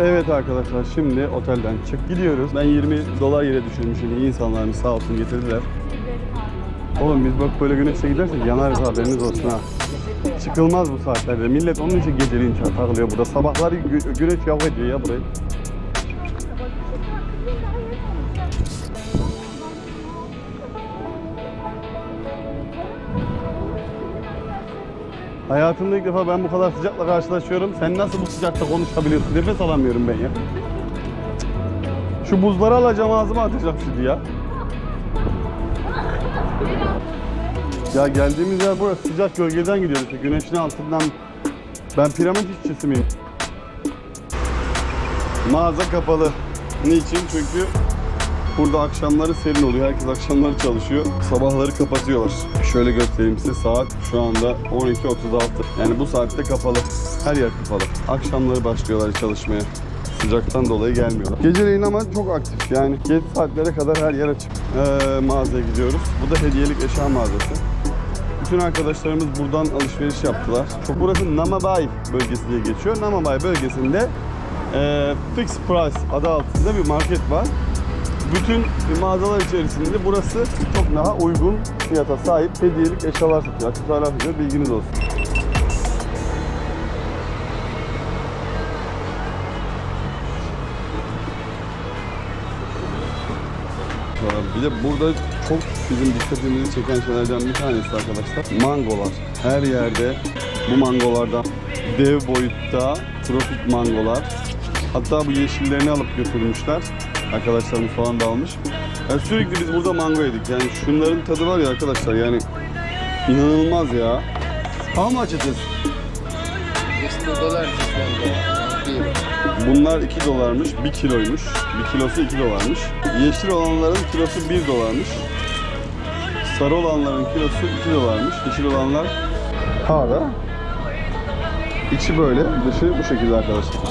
Evet arkadaşlar şimdi otelden çık gidiyoruz. Ben 20 dolar yere düşürmüşüm. İyi insanlarımız sağ olsun getirdiler. Oğlum biz bak böyle güneşe gidersek yanarız haberiniz olsun ha. Çıkılmaz bu saatlerde. Millet onun için geceliğin takılıyor burada. Sabahları gü- güneş yok ediyor ya burayı. Hayatımda ilk defa ben bu kadar sıcakla karşılaşıyorum. Sen nasıl bu sıcakta konuşabiliyorsun? Nefes alamıyorum ben ya. Şu buzları alacağım ağzıma atacağım şimdi ya. Ya geldiğimiz yer burası sıcak gölgeden gidiyoruz. Güneşin altından. Ben piramit işçisi miyim? Mağaza kapalı. Niçin? Çünkü burada akşamları serin oluyor. Herkes akşamları çalışıyor. Sabahları kapatıyorlar. Şöyle göstereyim size. Saat şu anda 12.36. Yani bu saatte kapalı. Her yer kapalı. Akşamları başlıyorlar çalışmaya. Sıcaktan dolayı gelmiyorlar. Geceleyin ama çok aktif. Yani geç saatlere kadar her yer açık. Ee, mağazaya gidiyoruz. Bu da hediyelik eşya mağazası. Bütün arkadaşlarımız buradan alışveriş yaptılar. Burası Namabay bölgesi diye geçiyor. Namabay bölgesinde e, Fixed Price adı altında bir market var. Bütün mağazalar içerisinde burası çok daha uygun fiyata sahip hediyelik eşyalar satıyor. Aksesuarlar satıyor. Bilginiz olsun. Bir de burada çok bizim dikkatimizi çeken şeylerden bir tanesi arkadaşlar mangolar. Her yerde bu mangolardan dev boyutta tropik mangolar. Hatta bu yeşillerini alıp götürmüşler. Arkadaşlarımız falan da almış. Yani sürekli biz burada mango yedik. Yani şunların tadı var ya arkadaşlar yani inanılmaz ya. How much it is? 60 dollars this one. the kilo. Bunlar 2 dolarmış, 1 kiloymuş. 1 kilosu 2 dolarmış. Yeşil olanların kilosu 1 dolarmış. Sarı olanların kilosu 2 dolarmış. Yeşil olanlar hala. İçi böyle, dışı bu şekilde arkadaşlar.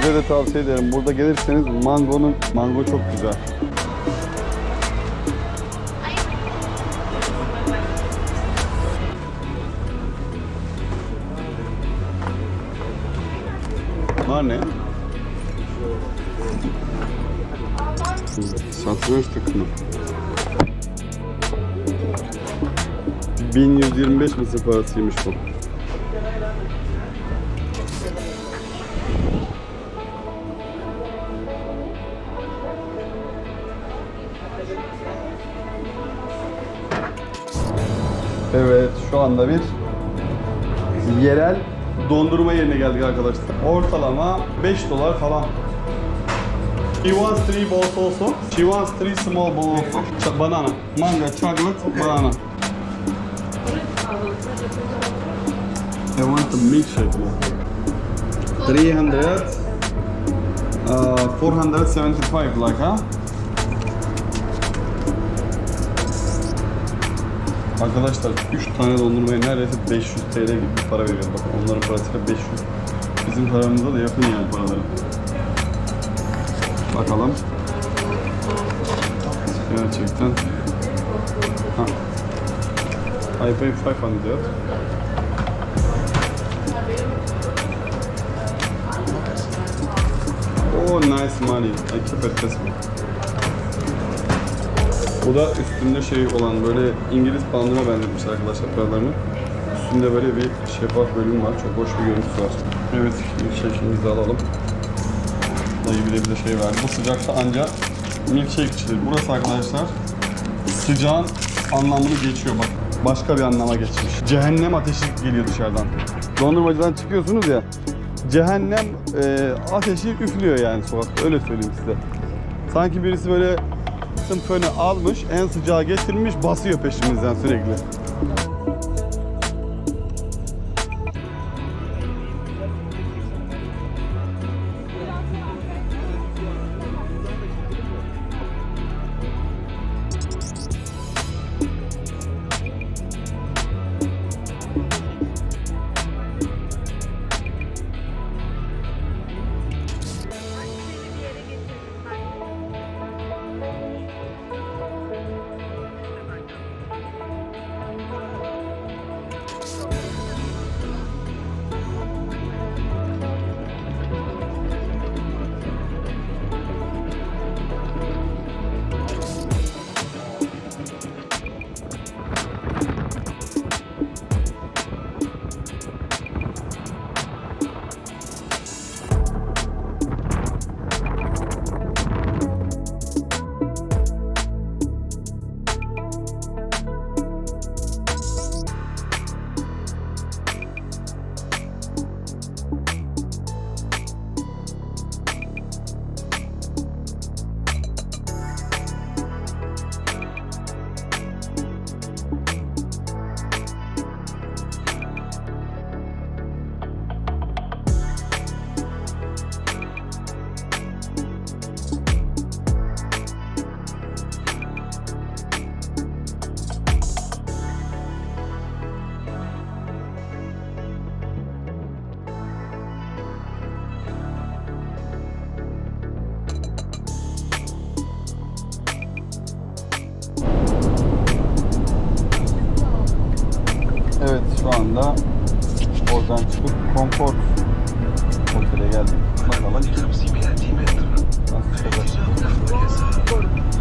Size de tavsiye ederim. Burada gelirseniz mangonun, mango çok güzel. Bunlar ne? Satranç takımı. 1125 mısır parasıymış bu. Evet, şu anda bir yerel dondurma yerine geldik arkadaşlar. Ortalama 5 dolar falan. She wants three balls also. She wants three small balls also. Banana. Manga, chocolate, banana. I want the milkshake. 300 uh, 475 like huh? Arkadaşlar 3 tane dondurmaya neredeyse 500 TL gibi bir para veriyor. Bakın onların parasıyla 500. Bizim paramıza da yakın yani paraları. Bakalım. Gerçekten. Ha. I pay 500. Oh nice money. I keep it this one. Bu da üstünde şey olan böyle İngiliz bandına benzetmiş arkadaşlar paralarını. Üstünde böyle bir şeffaf bölüm var. Çok hoş bir görüntüsü var. Evet, milkshake'imizi de alalım. Dayı bile bize şey verdi. Bu sıcakta ancak milkshake içilir. Burası arkadaşlar sıcağın anlamını geçiyor bak. Başka bir anlama geçmiş. Cehennem ateşi geliyor dışarıdan. Dondurmacıdan çıkıyorsunuz ya. Cehennem e, ateşi üflüyor yani sokakta. Öyle söyleyeyim size. Sanki birisi böyle fönü almış, en sıcağı getirmiş, basıyor peşimizden sürekli.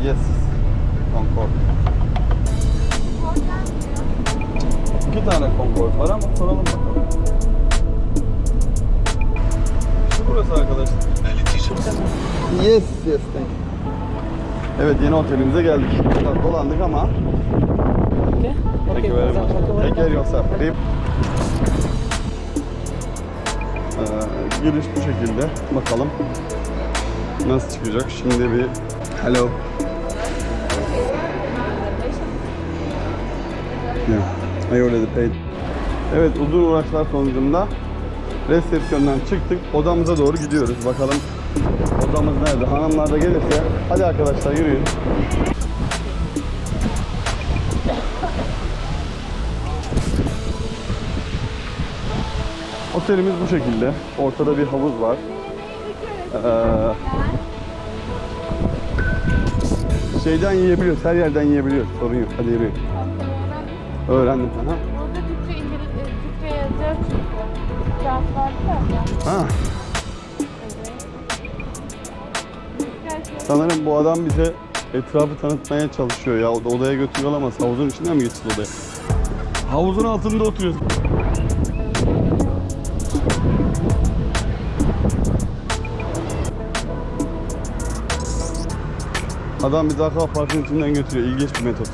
Yes. Concord. İki tane Concord var ama soralım bakalım. İşte burası arkadaşlar. Yes, yes, thank you. Evet, yeni otelimize geldik. Biraz dolandık ama Okay. Thank Okay. you very much. Take care yourself. Ee, giriş bu şekilde. Bakalım nasıl çıkacak. Şimdi bir hello. Yeah. I already paid. Evet uzun uğraşlar sonucunda resepsiyondan çıktık. Odamıza doğru gidiyoruz. Bakalım odamız nerede? Hanımlar da gelirse hadi arkadaşlar yürüyün. Otelimiz bu şekilde. Ortada bir havuz var. Ee, şeyden yiyebiliyoruz, her yerden yiyebiliyoruz. Sorun yok. Hadi yürüyün. Öğrendim. Aha. Burada Türkçe, İngiliz, e, Türkçe yazıyor çünkü. Kağıt vardı ya. Ha. Evet. Sanırım bu adam bize etrafı tanıtmaya çalışıyor ya. Oda- Odaya götürüyor ama havuzun içinden mi geçeceğiz odaya? Havuzun altında oturuyoruz. Adam bizi akva parkın içinden götürüyor. İlginç bir metot.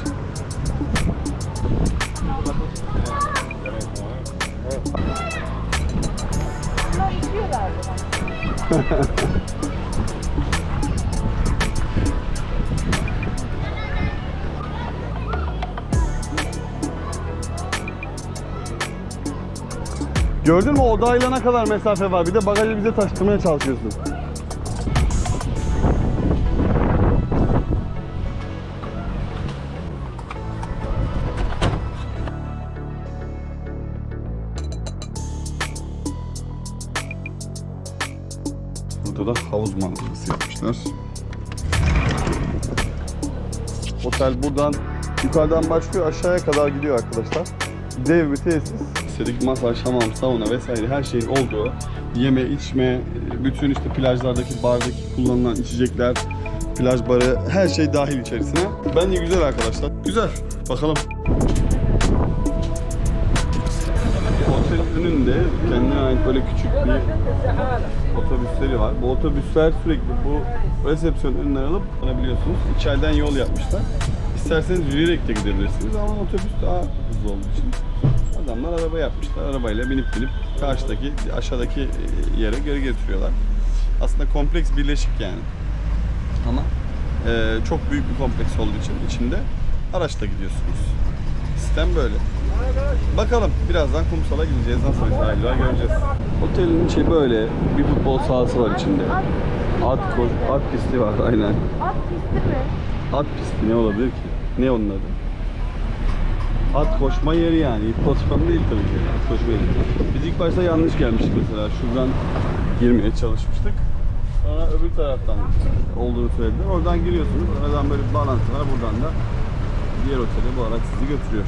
Gördün mü odayla ne kadar mesafe var? Bir de bagajı bize taşıtmaya çalışıyorsun. Yapmışlar. Otel buradan yukarıdan başlıyor aşağıya kadar gidiyor arkadaşlar. Dev bir tesis. İstedik masaj, hamam, sauna vesaire her şeyin olduğu yeme, içme, bütün işte plajlardaki bardaki kullanılan içecekler, plaj barı her şey dahil içerisine. Bence güzel arkadaşlar. Güzel. Bakalım. Otelin önünde kendine ait böyle küçük bir otobüsleri var. Bu otobüsler sürekli bu resepsiyon önünden alıp alabiliyorsunuz. İçeriden yol yapmışlar. İsterseniz yürüyerek de gidebilirsiniz ama otobüs daha hızlı olduğu için adamlar araba yapmışlar. Arabayla binip binip karşıdaki, aşağıdaki e, yere geri getiriyorlar. Aslında kompleks birleşik yani. Ama e, çok büyük bir kompleks olduğu için içinde araçla gidiyorsunuz. Sistem böyle. Bakalım birazdan kumsala gideceğiz. Nasıl bir sahil var göreceğiz. Otelin içi böyle. Bir futbol sahası var içinde. At, at pisti var aynen. At pisti mi? At pisti ne olabilir ki? Ne onun adı? At koşma yeri yani. Hipodrom değil tabii ki. At koşma yeri. Biz ilk başta yanlış gelmiştik mesela. Şuradan girmeye çalışmıştık. Sonra öbür taraftan olduğunu söylediler. Oradan giriyorsunuz. Oradan böyle bir bağlantı var. Buradan da diğer otele bu araç sizi götürüyor.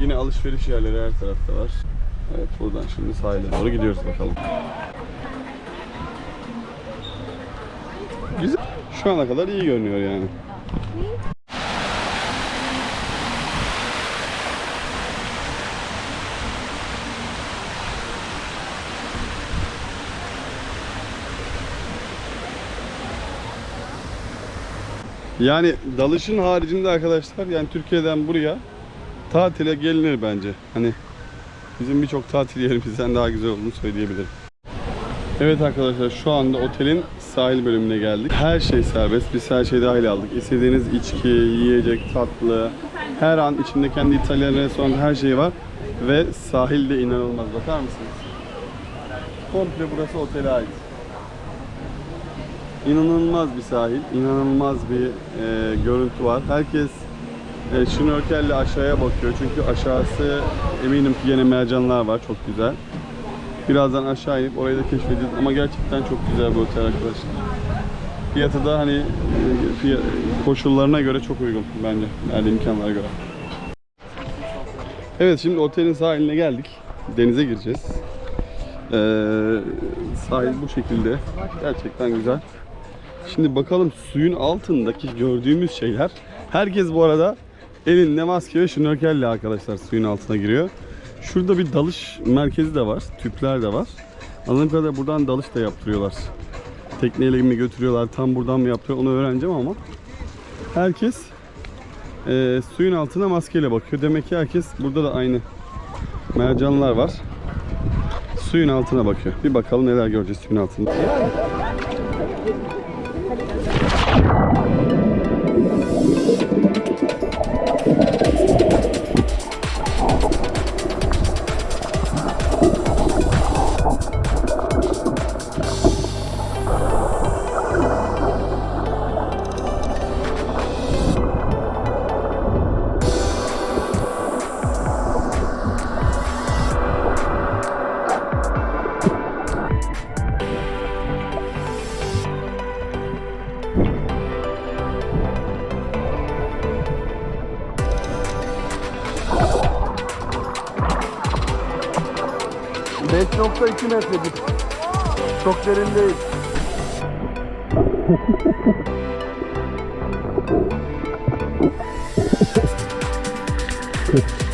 Yine alışveriş yerleri her tarafta var. Evet buradan şimdi sahile doğru gidiyoruz bakalım. Güzel. Şu ana kadar iyi görünüyor yani. Yani dalışın haricinde arkadaşlar yani Türkiye'den buraya tatile gelinir bence. Hani bizim birçok tatil yerimizden daha güzel olduğunu söyleyebilirim. Evet arkadaşlar şu anda otelin sahil bölümüne geldik. Her şey serbest. Biz her şeyi dahil aldık. İstediğiniz içki, yiyecek, tatlı, her an içinde kendi İtalyan restoranı her şey var. Ve sahil de inanılmaz. Bakar mısınız? Komple burası otele ait. İnanılmaz bir sahil, inanılmaz bir e, görüntü var. Herkes e, şnorkelle aşağıya bakıyor çünkü aşağısı eminim ki yine mercanlar var çok güzel. Birazdan aşağı inip orayı da keşfedeceğiz ama gerçekten çok güzel bir otel arkadaşlar. Fiyatı da hani e, fiya- koşullarına göre çok uygun bence. Yani imkanlara göre. Evet şimdi otelin sahiline geldik. Denize gireceğiz. Ee, sahil bu şekilde. Gerçekten güzel. Şimdi bakalım suyun altındaki gördüğümüz şeyler. Herkes bu arada elinde maske ve şnorkelle arkadaşlar suyun altına giriyor. Şurada bir dalış merkezi de var. Tüpler de var. Anladığım kadarıyla buradan dalış da yaptırıyorlar. Tekneyle mi götürüyorlar, tam buradan mı yapıyor onu öğreneceğim ama herkes e, suyun altına maskeyle bakıyor. Demek ki herkes burada da aynı mercanlar var. Suyun altına bakıyor. Bir bakalım neler göreceğiz suyun altında. 그렇지.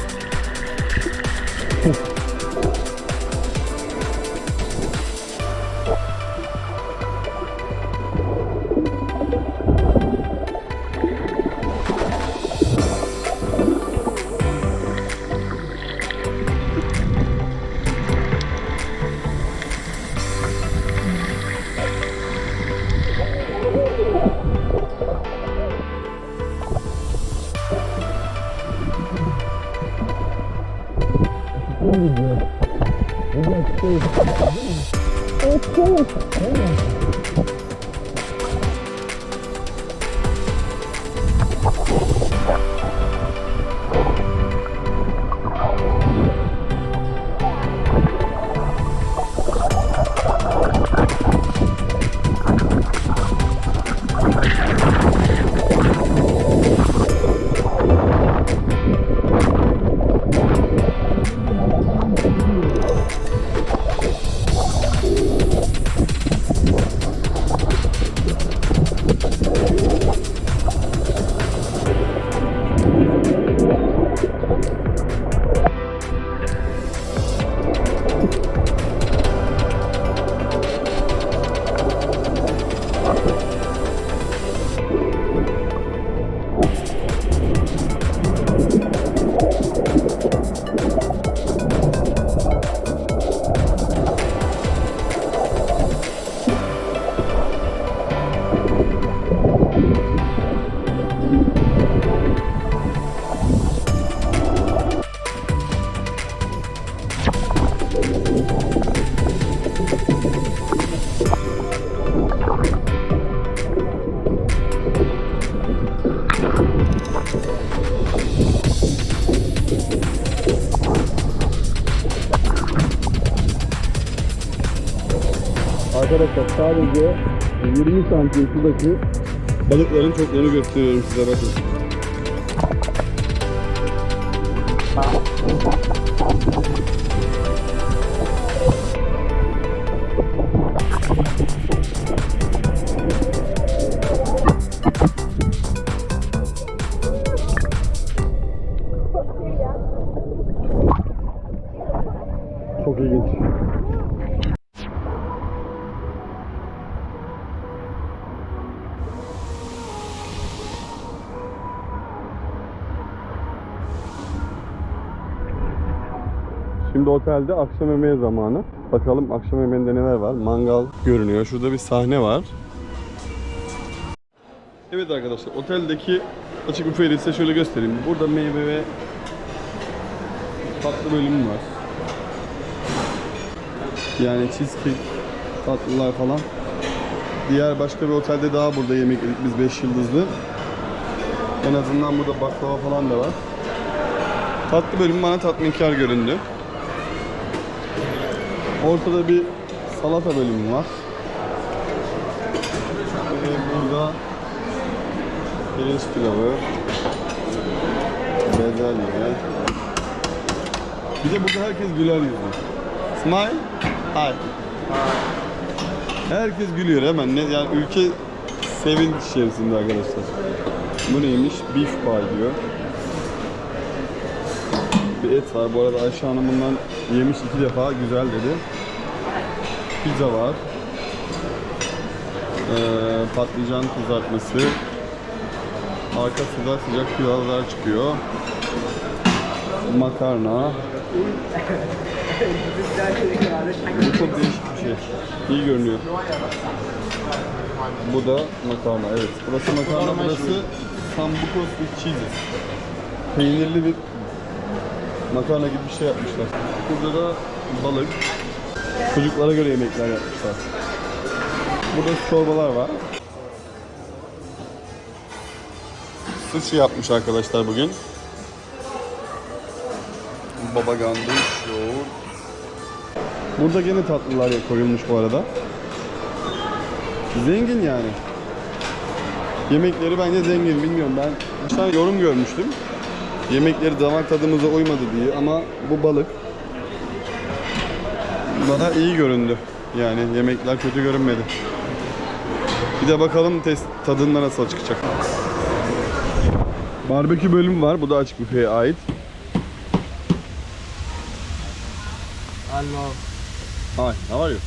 Sadece 20 santim sudaki balıkların çoklarını gösteriyorum size bakın. Şimdi otelde akşam yemeği zamanı. Bakalım akşam yemeğinde neler var. Mangal görünüyor. Şurada bir sahne var. Evet arkadaşlar oteldeki açık büfeyi size şöyle göstereyim. Burada meyve ve tatlı bölümü var. Yani cheesecake, tatlılar falan. Diğer başka bir otelde daha burada yemek yedik biz 5 yıldızlı. En azından burada baklava falan da var. Tatlı bölüm bana tatminkar göründü. Ortada bir salata bölümü var. Ve burada pirinç pilavı, bezelye, Bir de burada herkes güler yüzlü. Smile. Hi. Herkes gülüyor hemen. Ne, yani ülke sevinç içerisinde arkadaşlar. Bu neymiş? Beef pie diyor. Bir et var. Bu arada Ayşe Hanım bundan yemiş iki defa. Güzel dedi. Pizza var. Ee, patlıcan kızartması. Arka sıcak pilavlar çıkıyor. Makarna. Bu çok değişik bir şey. İyi görünüyor. Bu da makarna, evet. Burası makarna, burası sambukos with cheeses. Peynirli bir makarna gibi bir şey yapmışlar. Burada da balık. Çocuklara göre yemekler yapmışlar. Burada çorbalar var. Sushi yapmış arkadaşlar bugün. Baba ganoush, yoğurt. Burada gene tatlılar koyulmuş bu arada. Zengin yani. Yemekleri bence zengin bilmiyorum ben. Bir tane yorum görmüştüm. Yemekleri damak tadımıza uymadı diye ama bu balık bana iyi göründü. Yani yemekler kötü görünmedi. Bir de bakalım test tadında nasıl çıkacak. Barbekü bölümü var. Bu da açık büfeye ait. Hello. Hi, how are you?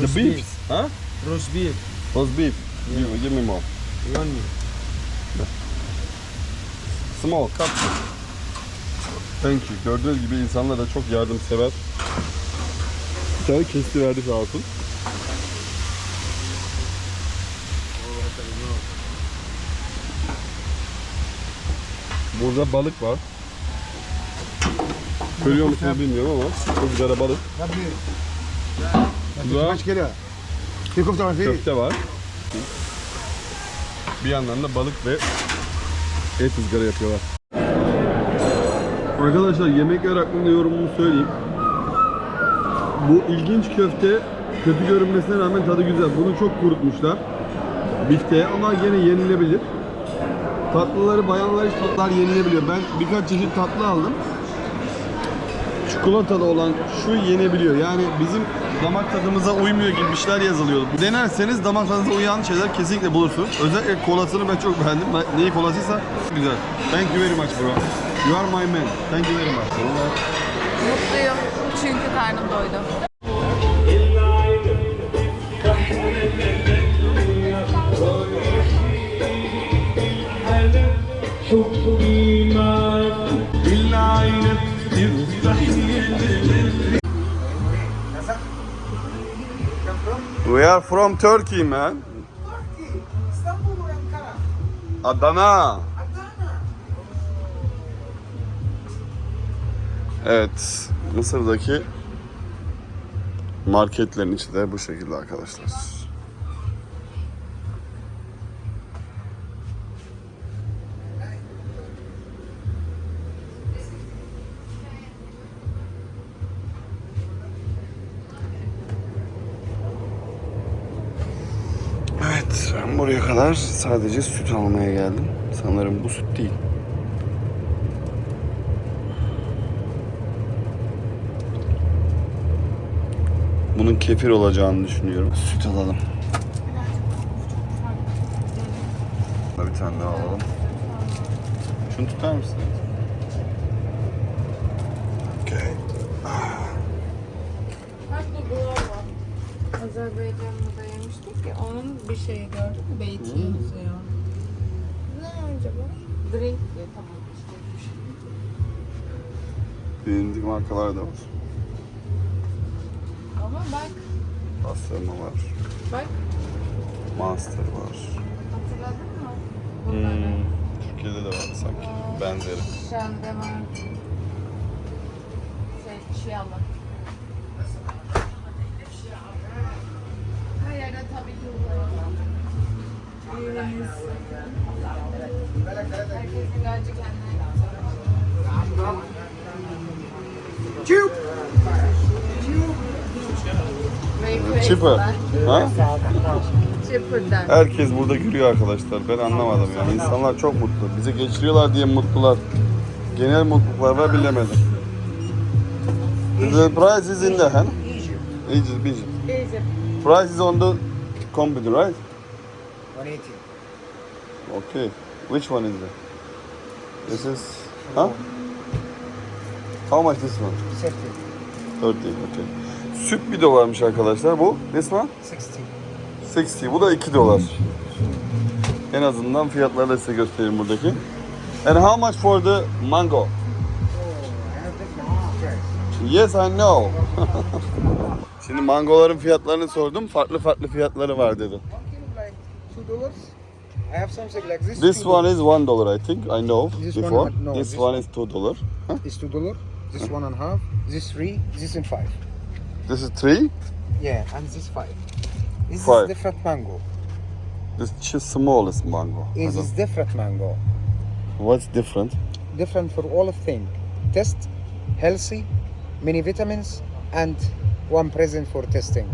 The beef, huh? Roast beef. Roast beef. Give, give me more. You want me? Small cup. Thank you. Gördüğünüz gibi insanlar da çok yardımsever. Bir tane kesti verdi sağ olsun. Burada balık var. Görüyor musunuz bilmiyorum ama çok güzel balık. Burada köfte var. Bir yandan da balık ve et ızgara yapıyorlar. Arkadaşlar yemekler hakkında yorumumu söyleyeyim. Bu ilginç köfte kötü görünmesine rağmen tadı güzel. Bunu çok kurutmuşlar. Bifte ama gene yenilebilir. Tatlıları bayanlar hiç tatlılar yenilebiliyor. Ben birkaç çeşit tatlı aldım. Çikolatalı olan şu yenebiliyor. Yani bizim damak tadımıza uymuyor gibi bir şeyler yazılıyordu. Denerseniz damak tadınıza uyan şeyler kesinlikle bulursunuz. Özellikle kolasını ben çok beğendim. Ben- Neyi kolasıysa güzel. Thank you very much bro. You are my man. Thank you very much. Mutluyum çünkü karnım doydu. We are from Turkey man. Adana. Evet, Mısır'daki marketlerin içi de bu şekilde arkadaşlar. Ben buraya kadar sadece süt almaya geldim. Sanırım bu süt değil. Bunun kefir olacağını düşünüyorum. Süt alalım. Bir tane daha alalım. Şunu tutar mısın? Okay. Bak bu var. Azerbaycan'da da yemiştik ya onun bir şeyi gördün mü? Beyti yazıyor. Ne acaba? Drink diye tamam işte. Bilindik markalar da var. Ama bak Pastırma var. bak Monster var. hatırladın mı? Bunları. Türkiye'de de var sanki. Benzeri. Şende var. Şey, çiyalı. Kendine Chipper. Ha? Chipper'dan. Herkes burada gülüyor arkadaşlar. Ben anlamadım yani. İnsanlar çok mutlu. Bizi geçiriyorlar diye mutlular. genel mutluluklar var bilemedim. The price is in the hand. Egypt, Egypt. Egypt. Price is on the computer, right? 180. Okay. Which one is it? This is... Huh? How much this one? 30. 30, okay. Süt bir dolarmış arkadaşlar bu. This one? 60. 60. Bu da 2 dolar. En azından fiyatları da size göstereyim buradaki. And how much for the mango? Oh. Yes, I know. Şimdi mangoların fiyatlarını sordum. Farklı farklı fiyatları var dedi. One this. One is one dollar, I think. I know This one, before. no, This this one one. is two dollar. Huh? It's two dollar. This one and half. This three. This and five. This is three. Yeah, and this five. This Five. is different mango. This is smallest mango. I This don't- is different mango. What's different? Different for all of thing. Test, healthy, many vitamins, and one present for testing.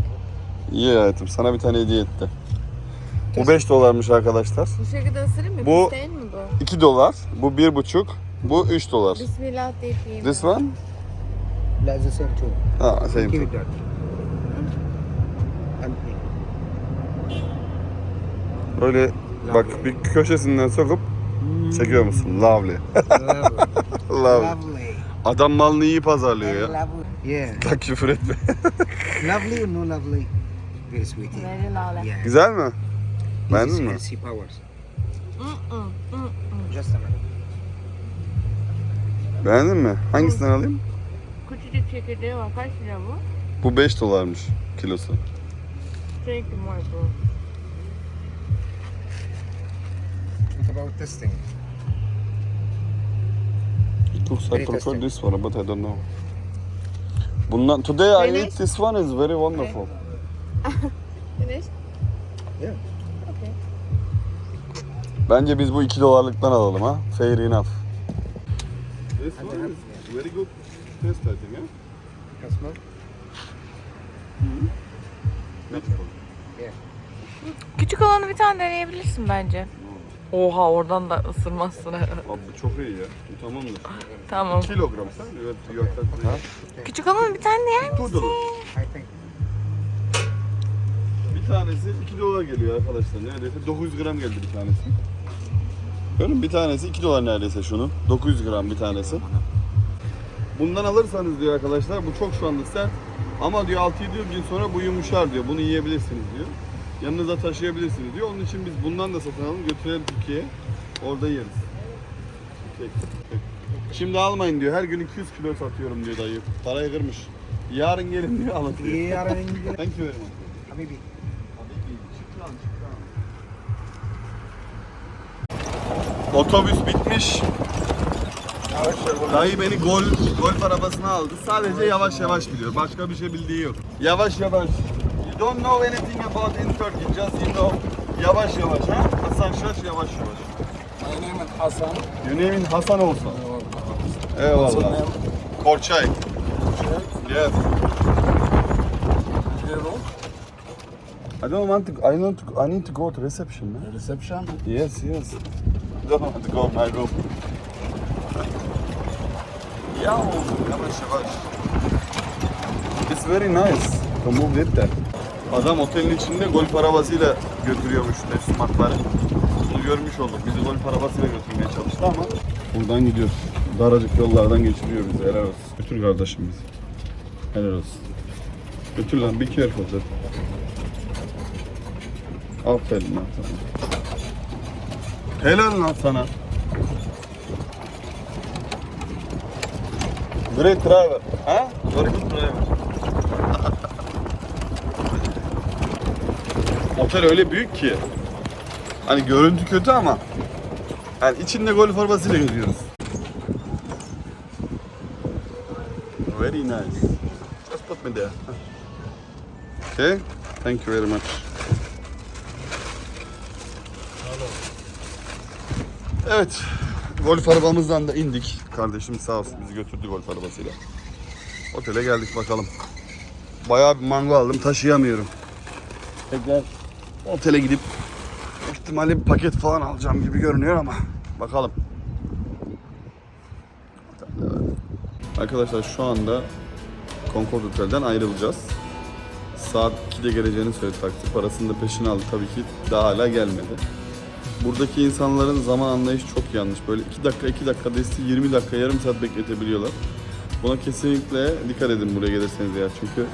İyi hayatım. Sana bir tane hediye etti. Bu 5 dolarmış arkadaşlar. Bu şekilde ısırayım mı? Bu- Pis değil mi bu? 2 dolar. Bu 1,5. Bu 3 dolar. Bismillah deyip yiyeyim. This one? Like the same too. Ha, same thing. it that. And Böyle bak bir köşesinden sokup çekiyor musun? Lovely. lovely. Lovely. Lovely. Adam malını iyi pazarlıyor ya. Lovely. Yeah. Bak küfür etme. lovely or no lovely? Very sweet. Very lale. Yeah. Güzel mi? This Beğendin mi? healthy powers. Just a minute. Beğendin mi? Hangisinden alayım? Küçücük çekirdeği var. Kaç lira bu? Bu 5 dolarmış kilosu. Thank you Michael. What about testing? It looks I Very prefer this one but I don't know. Bundan today I Finish? eat this one is very wonderful. Finish? Yeah. Okay. Bence biz bu 2 dolarlıktan alalım ha. Fair enough. This one is very good taste I think Can smell? Küçük olanı bir tane deneyebilirsin bence. Oha oradan da ısırmazsın herhalde. Abi bu çok iyi ya. Bu tamamdır. Tamam. Kilogram sen? Evet, yok. Küçük olanı bir tane yer Two misin? think. Bir tanesi 2 dolar geliyor arkadaşlar. Neredeyse 900 gram geldi bir tanesi. Görün bir tanesi 2 dolar neredeyse şunun. 900 gram bir tanesi. Bundan alırsanız diyor arkadaşlar bu çok şu anda sert. Ama diyor 6-7 gün sonra bu yumuşar diyor. Bunu yiyebilirsiniz diyor. Yanınıza taşıyabilirsiniz diyor. Onun için biz bundan da satın alalım götürelim Türkiye'ye. Orada yeriz. Şimdi almayın diyor. Her gün 200 kilo satıyorum diyor dayı. Parayı kırmış. Yarın gelin diyor alın diyor. Yeah, Thank you very much. Habibi. Otobüs bitmiş. Dayı beni gol golf arabasına aldı. Sadece yavaş yavaş biliyor. Başka bir şey bildiği yok. Yavaş yavaş. Don't know anything about in Turkey. Just you know. Yavaş yavaş ha. Hasan Şaş yavaş yavaş. My name is Hassan. You name it Hasan olsa. Eyvallah. Korçay. Yes. Zero. I don't want to. I want to. I need to go to reception, man. Reception. Yes, yes. Don't want to go my room. Ya yavaş yavaş. It's very nice to move with that. Adam otelin içinde golf arabasıyla götürüyormuş teslimatları. Bunu görmüş olduk. Bizi golf arabasıyla götürmeye çalıştı ama buradan gidiyoruz. Daracık yollardan geçiriyor bizi. Helal olsun. Götür kardeşim bizi. Helal olsun. Götür lan. Be careful. de. Aferin lan sana. Helal lan sana. Great driver. Ha? Very good driver. Otel öyle büyük ki. Hani görüntü kötü ama yani içinde golf arabasıyla geziyoruz. Very nice. Just put me there. Okay. Thank you very much. Evet. Golf arabamızdan da indik. Kardeşim sağ olsun bizi götürdü golf arabasıyla. Otele geldik bakalım. Bayağı bir mango aldım taşıyamıyorum. Tekrar otele gidip ihtimalle bir paket falan alacağım gibi görünüyor ama bakalım. Arkadaşlar şu anda Concord Otel'den ayrılacağız. Saat 2'de geleceğini söyledi taksi. Parasını da peşine aldı tabii ki daha hala gelmedi. Buradaki insanların zaman anlayışı çok yanlış. Böyle 2 dakika 2 dakika desti 20 dakika yarım saat bekletebiliyorlar. Buna kesinlikle dikkat edin buraya gelirseniz ya çünkü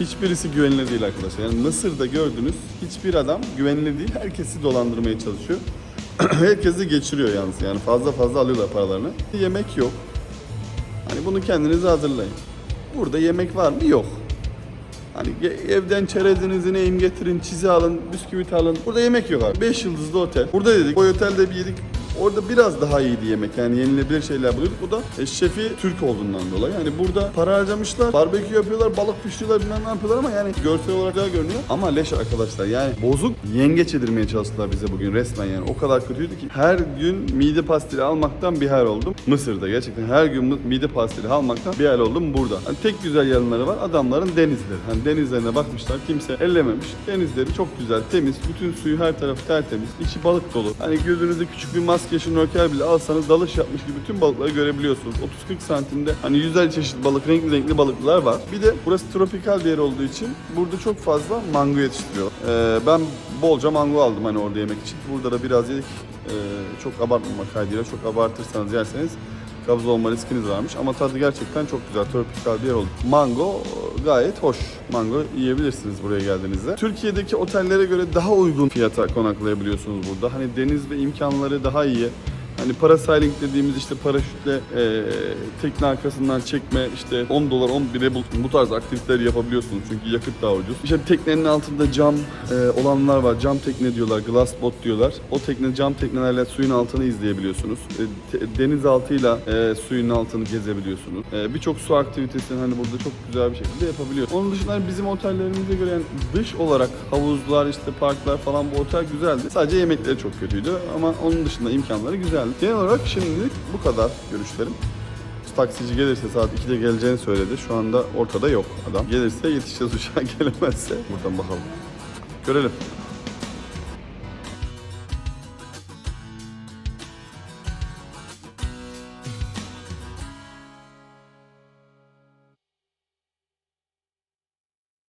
hiçbirisi güvenilir değil arkadaşlar. Yani Mısır'da gördüğünüz hiçbir adam güvenilir değil. Herkesi dolandırmaya çalışıyor. Herkesi geçiriyor yalnız yani fazla fazla alıyorlar paralarını. Yemek yok. Hani bunu kendinize hazırlayın. Burada yemek var mı? Yok. Hani evden çerezinizi neyim getirin, çizi alın, bisküvit alın. Burada yemek yok abi. 5 yıldızlı otel. Burada dedik, o otelde bir yedik. Orada biraz daha iyiydi yemek. Yani yenilebilir şeyler buluyorduk. Bu da e, şefi Türk olduğundan dolayı. Yani burada para harcamışlar, barbekü yapıyorlar, balık pişiriyorlar, bilmem ne yapıyorlar ama yani görsel olarak daha görünüyor. Ama leş arkadaşlar yani bozuk yengeç yedirmeye çalıştılar bize bugün resmen yani. O kadar kötüydü ki her gün mide pastili almaktan bir hal oldum. Mısır'da gerçekten her gün mide pastili almaktan bir hal oldum burada. Hani tek güzel yanları var adamların denizleri. Hani denizlerine bakmışlar kimse ellememiş. Denizleri çok güzel, temiz. Bütün suyu her tarafı tertemiz. İçi balık dolu. Hani gözünüzde küçük bir maske şnorkel bile alsanız dalış yapmış gibi bütün balıkları görebiliyorsunuz. 30-40 santimde hani yüzler çeşit balık, renkli renkli balıklar var. Bir de burası tropikal bir yer olduğu için burada çok fazla mango yetiştiriyor. Ee, ben bolca mango aldım hani orada yemek için. Burada da biraz yedik. Ee, çok abartmamak kaydıyla çok abartırsanız yerseniz kabız olma riskiniz varmış ama tadı gerçekten çok güzel. Tropikal bir yer oldu. Mango gayet hoş. Mango yiyebilirsiniz buraya geldiğinizde. Türkiye'deki otellere göre daha uygun fiyata konaklayabiliyorsunuz burada. Hani deniz ve imkanları daha iyi. Hani parasailing dediğimiz işte paraşütle e, tekne arkasından çekme işte 10 dolar 11'e bu, bu tarz aktiviteler yapabiliyorsunuz çünkü yakıt daha ucuz. İşte teknenin altında cam e, olanlar var. Cam tekne diyorlar, glass boat diyorlar. O tekne cam teknelerle suyun altını izleyebiliyorsunuz. E, te- denizaltıyla e, suyun altını gezebiliyorsunuz. E, Birçok su aktivitesini hani burada çok güzel bir şekilde yapabiliyorsunuz. Onun dışında hani bizim otellerimize göre yani dış olarak havuzlar işte parklar falan bu otel güzeldi. Sadece yemekleri çok kötüydü ama onun dışında imkanları güzeldi. Genel olarak şimdilik bu kadar görüşlerim. Taksici gelirse saat 2'de geleceğini söyledi. Şu anda ortada yok adam. Gelirse yetişeceğiz uçağa gelemezse. Buradan bakalım. Görelim.